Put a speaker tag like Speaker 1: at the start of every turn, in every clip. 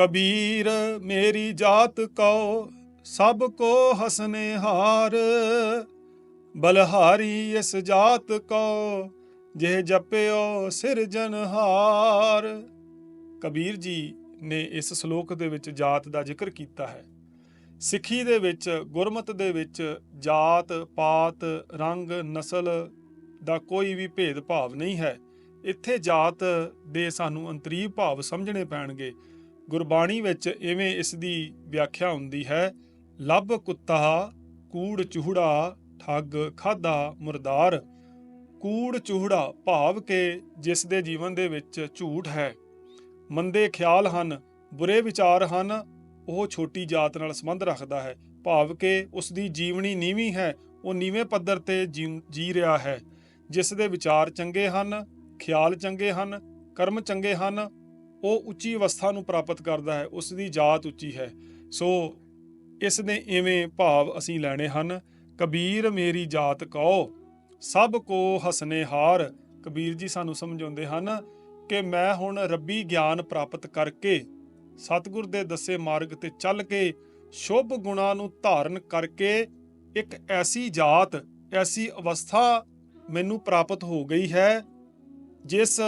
Speaker 1: ਕਬੀਰ, ਮੇਰੀ ਜਾਤ ਕਉ, ਸਭ ਕੋ ਹਸਨੇ ਹਾਰ। ਬਲਹਾਰੀ ਇਸ ਜਾਤ ਕਉ ਜੇ ਜਪਿਓ ਸਿਰਜਨਹਾਰ ਕਬੀਰ ਜੀ ਨੇ ਇਸ ਸ਼ਲੋਕ ਦੇ ਵਿੱਚ ਜਾਤ ਦਾ ਜ਼ਿਕਰ ਕੀਤਾ ਹੈ। ਸਿੱਖੀ ਦੇ ਵਿੱਚ, ਗੁਰਮਤ ਦੇ ਵਿੱਚ ਜਾਤ, ਪਾਤ, ਰੰਗ, ਨਸਲ ਦਾ ਕੋਈ ਵੀ ਭੇਦ ਭਾਵ ਨਹੀਂ ਹੈ। ਇੱਥੇ ਜਾਤ ਦੇ ਸਾਨੂੰ ਅੰਤਰੀਵ ਭਾਵ ਸਮਝਣੇ ਪੈਣਗੇ। ਗੁਰਬਾਣੀ ਵਿੱਚ ਇਵੇਂ ਇਸ ਦੀ ਵਿਆਖਿਆ ਹੁੰਦੀ ਹੈ, ਲੱਭ ਕੁੱਤਾ, ਕੂੜ ਚੂਹੜਾ ਠੱਗ ਖਾਦਾ ਮੁਰਦਾਰ। ਕੂੜ ਚੂਹੜਾ ਭਾਵ ਕਿ ਜਿਸ ਦੇ ਜੀਵਨ ਦੇ ਵਿੱਚ ਝੂਠ ਹੈ। ਮੰਦੇ ਖਿਆਲ ਹਨ, ਬੁਰੇ ਵਿਚਾਰ ਹਨ, ਉਹ ਛੋਟੀ ਜਾਤ ਨਾਲ ਸੰਬੰਧ ਰੱਖਦਾ ਹੈ। ਭਾਵ ਕਿ ਉਸ ਦੀ ਜੀਵਨੀ ਨੀਵੀਂ ਹੈ, ਉਹ ਨੀਵੇਂ ਪੱਧਰ ਤੇ ਜੀ- ਜੀ ਰਿਹਾ ਹੈ। ਜਿਸ ਦੇ ਵਿਚਾਰ ਚੰਗੇ ਹਨ, ਖਿਆਲ ਚੰਗੇ ਹਨ, ਕਰਮ ਚੰਗੇ ਹਨ ਉਹ ਉੱਚੀ ਅਵਸਥਾ ਨੂੰ ਪ੍ਰਾਪਤ ਕਰਦਾ ਹੈ ਉਸ ਦੀ ਜਾਤ ਉੱਚੀ ਹੈ। ਸੋ ਇਸ ਦੇ ਇਵੇਂ ਭਾਵ ਅਸੀਂ ਲੈਣੇ ਹਨ, ਕਬੀਰ ਮੇਰੀ ਜਾਤ ਕਹੋ ਸਭ ਕੋ ਹਸਨੇ ਹਾਰ। ਕਬੀਰ ਜੀ ਸਾਨੂੰ ਸਮਝਾਉਂਦੇ ਹਨ ਕਿ ਮੈਂ ਹੁਣ ਰੱਬੀ ਗਿਆਨ ਪ੍ਰਾਪਤ ਕਰਕੇ ਸਤਿਗੁਰ ਦੇ ਦੱਸੇ ਮਾਰਗ ਤੇ ਚੱਲ ਕੇ ਸ਼ੁਭ ਗੁਣਾਂ ਨੂੰ ਧਾਰਨ ਕਰਕੇ ਇੱਕ ਐਸੀ ਜਾਤ, ਐਸੀ ਅਵਸਥਾ ਮੈਨੂੰ ਪ੍ਰਾਪਤ ਹੋ ਗਈ ਹੈ, ਜਿਸ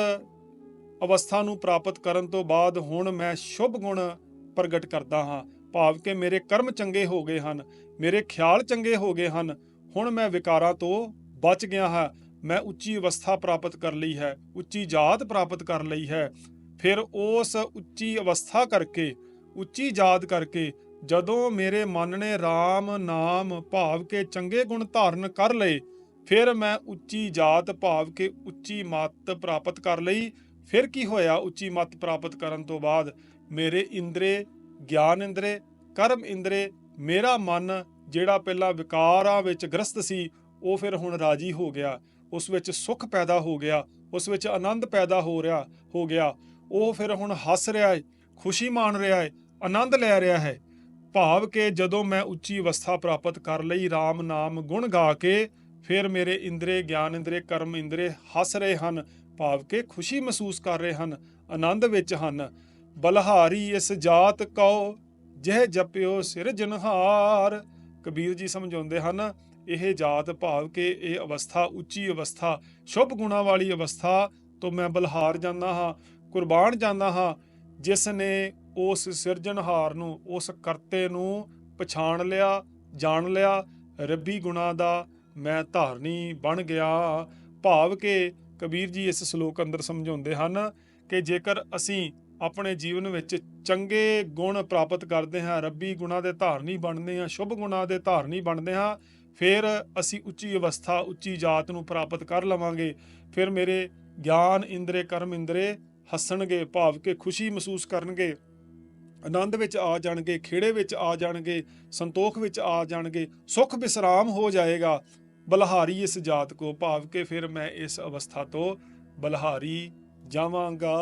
Speaker 1: ਅਵਸਥਾ ਨੂੰ ਪ੍ਰਾਪਤ ਕਰਨ ਤੋਂ ਬਾਅਦ ਹੁਣ ਮੈਂ ਸ਼ੁਭ ਗੁਣ ਪ੍ਰਗਟ ਕਰਦਾ ਹਾਂ, ਭਾਵ ਕਿ ਮੇਰੇ ਕਰਮ ਚੰਗੇ ਹੋ ਗਏ ਹਨ, ਮੇਰੇ ਖਿਆਲ ਚੰਗੇ ਹੋ ਗਏ ਹਨ। ਹੁਣ ਮੈਂ ਵਿਕਾਰਾਂ ਤੋਂ ਬਚ ਗਿਆ ਹਾਂ, ਮੈਂ ਉੱਚੀ ਅਵਸਥਾ ਪ੍ਰਾਪਤ ਕਰ ਲਈ ਹੈ, ਉੱਚੀ ਜਾਤ ਪ੍ਰਾਪਤ ਕਰ ਲਈ ਹੈ। ਫਿਰ ਉਸ ਉੱਚੀ ਅਵਸਥਾ ਕਰਕੇ, ਉੱਚੀ ਜਾਤ ਕਰਕੇ, ਜਦੋਂ ਮੇਰੇ ਮਨ ਨੇ RAM ਨਾਮ ਭਾਵ ਕੇ ਚੰਗੇ ਗੁਣ ਧਾਰਨ ਕਰ ਲਏ, ਫਿਰ ਮੈਂ ਉੱਚੀ ਜਾਤ ਭਾਵ ਕੇ ਉੱਚੀ ਮੱਤ ਪ੍ਰਾਪਤ ਕਰ ਲਈ ਫਿਰ ਕੀ ਹੋਇਆ? ਉੱਚੀ ਮੱਤ ਪ੍ਰਾਪਤ ਕਰਨ ਤੋਂ ਬਾਅਦ ਮੇਰੇ ਇੰਦਰੇ, ਗਿਆਨ ਇੰਦਰੇ, ਕਰਮ ਇੰਦਰੇ, ਮੇਰਾ ਮਨ ਜਿਹੜਾ ਪਹਿਲਾਂ ਵਿਕਾਰਾਂ ਵਿੱਚ ਗ੍ਰਸਤ ਸੀ, ਉਹ ਫਿਰ ਹੁਣ ਰਾਜੀ ਹੋ ਗਿਆ। ਉਸ ਵਿੱਚ ਸੁੱਖ ਪੈਦਾ ਹੋ ਗਿਆ, ਉਸ ਵਿੱਚ ਆਨੰਦ ਪੈਦਾ ਹੋ ਰਿਹਾ, ਹੋ ਗਿਆ। ਉਹ ਫਿਰ ਹੁਣ ਹੱਸ ਰਿਹਾ ਹੈ ਖੁਸ਼ੀ ਮਾਣ ਰਿਹਾ ਹੈ ਆਨੰਦ ਲੈ ਰਿਹਾ ਹੈ। ਭਾਵ ਕਿ ਜਦੋਂ ਮੈਂ ਉੱਚੀ ਅਵਸਥਾ ਪ੍ਰਾਪਤ ਕਰ ਲਈ RAM ਨਾਮ ਗੁਣ ਗਾ ਕੇ, ਫਿਰ ਮੇਰੇ ਇੰਦਰੇ, ਗਿਆਨ ਇੰਦਰੇ, ਕਰਮ ਇੰਦਰੇ ਹੱਸ ਰਹੇ ਹਨ। ਭਾਵ ਕਿ ਖੁਸ਼ੀ ਮਹਿਸੂਸ ਕਰ ਰਹੇ ਹਨ, ਆਨੰਦ ਵਿੱਚ ਹਨ। ਬਲਹਾਰੀ ਇਸ ਜਾਤ ਕਉ, ਜਹ ਜਪਿਓ ਸਿਰਜਨਹਾਰ ਕਬੀਰ ਜੀ ਸਮਝਾਉਂਦੇ ਹਨ, ਇਹ ਜਾਤ ਭਾਵ ਕਿ ਇਹ ਅਵਸਥਾ ਉੱਚੀ ਅਵਸਥਾ, ਸ਼ੁਭ ਗੁਣਾ ਵਾਲੀ ਅਵਸਥਾ ਤੋਂ ਮੈਂ ਬਲਹਾਰ ਜਾਂਦਾ ਹਾਂ, ਕੁਰਬਾਨ ਜਾਂਦਾ ਹਾਂ, ਜਿਸ ਨੇ ਉਸ ਸਿਰਜਣਹਾਰ ਨੂੰ, ਉਸ ਕਰਤੇ ਨੂੰ ਪਛਾਣ ਲਿਆ, ਜਾਣ ਲਿਆ। ਰੱਬੀ ਗੁਣਾ ਦਾ ਮੈਂ ਧਾਰਨੀ ਬਣ ਗਿਆ। ਭਾਵ ਕਿ ਕਬੀਰ ਜੀ ਇਸ ਸ਼ਲੋਕ ਅੰਦਰ ਸਮਝਾਉਂਦੇ ਹਨ ਕਿ ਜੇਕਰ ਅਸੀਂ ਆਪਣੇ ਜੀਵਨ ਵਿੱਚ ਚੰਗੇ ਗੁਣ ਪ੍ਰਾਪਤ ਕਰਦੇ ਹਾਂ, ਰੱਬੀ ਗੁਣਾ ਦੇ ਧਾਰਨੀ ਬਣਦੇ ਹਾਂ, ਸ਼ੁਭ ਗੁਣਾ ਦੇ ਧਾਰਨੀ ਬਣਦੇ ਹਾਂ, ਫਿਰ ਅਸੀਂ ਉੱਚੀ ਅਵਸਥਾ, ਉੱਚੀ ਜਾਤ ਨੂੰ ਪ੍ਰਾਪਤ ਕਰ ਲਵਾਂਗੇ। ਫਿਰ ਮੇਰੇ ਗਿਆਨ ਇੰਦਰੇ, ਕਰਮ ਇੰਦਰੇ ਹੱਸਣਗੇ, ਭਾਵ ਕਿ ਖੁਸ਼ੀ ਮਹਿਸੂਸ ਕਰਨਗੇ। ਆਨੰਦ ਵਿੱਚ ਆ ਜਾਣਗੇ, ਖੇੜੇ ਵਿੱਚ ਆ ਜਾਣਗੇ, ਸੰਤੋਖ ਵਿੱਚ ਆ ਜਾਣਗੇ, ਸੁਖ ਵਿਸਰਾਮ ਹੋ ਜਾਏਗਾ। ਬਲਹਾਰੀ ਇਸ ਜਾਤ ਕੋ ਭਾਵ ਕੇ ਫਿਰ ਮੈਂ ਇਸ ਅਵਸਥਾ ਤੋਂ ਬਲਹਾਰੀ ਜਾਵਾਂਗਾ।